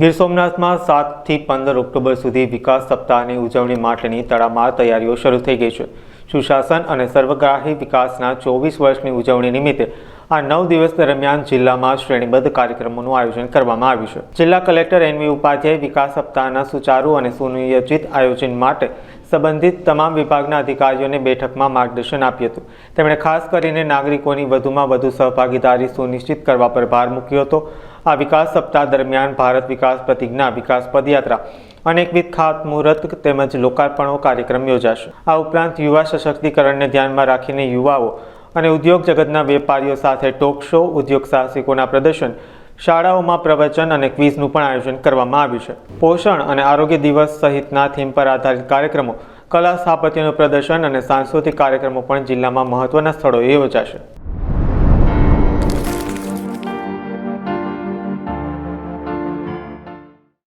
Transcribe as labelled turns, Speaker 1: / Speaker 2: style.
Speaker 1: ગીર સોમનાથમાં સાતથી પંદર ઓક્ટોબર સુધી વિકાસ સપ્તાહની ઉજવણી માટેની તડામાર તૈયારીઓ શરૂ થઈ ગઈ છે. સુશાસન અને સર્વગ્રાહી વિકાસના ચોવીસ વર્ષની ઉજવણી નિમિત્તે આ નવ દિવસ દરમિયાન જિલ્લામાં શ્રેણીબદ્ધ કાર્યક્રમોનું આયોજન કરવામાં આવ્યું છે. જિલ્લા કલેક્ટર એનવી ઉપાધ્યાય વિકાસ સપ્તાહના સુચારુ અને સુનિયોજિત આયોજન માટે સંબંધિત તમામ વિભાગના અધિકારીઓને બેઠકમાં માર્ગદર્શન આપ્યું હતું. તેમણે ખાસ કરીને નાગરિકોની વધુમાં વધુ સહભાગીદારી સુનિશ્ચિત કરવા પર ભાર મૂક્યો હતો. આ વિકાસ સપ્તાહ દરમિયાન ભારત વિકાસ પ્રતિજ્ઞા, વિકાસ પદયાત્રા અનેકવિધ ખાતમુહૂર્ત તેમજ લોકાર્પણો કાર્યક્રમ યોજાશે. આ ઉપરાંત યુવા સશક્તિકરણને ધ્યાનમાં રાખીને યુવાઓ અને ઉદ્યોગ જગતના વેપારીઓ સાથે ટોક શો ઉદ્યોગ સાહસિકોના પ્રદર્શન, શાળાઓમાં પ્રવચન અને ક્વિઝનું પણ આયોજન કરવામાં આવ્યું છે. પોષણ અને આરોગ્ય દિવસ સહિતના થીમ પર આધારિત કાર્યક્રમો, કલા સ્થાપત્યનું પ્રદર્શન અને સાંસ્કૃતિક કાર્યક્રમો પણ જિલ્લામાં મહત્વના સ્થળોએ યોજાશે.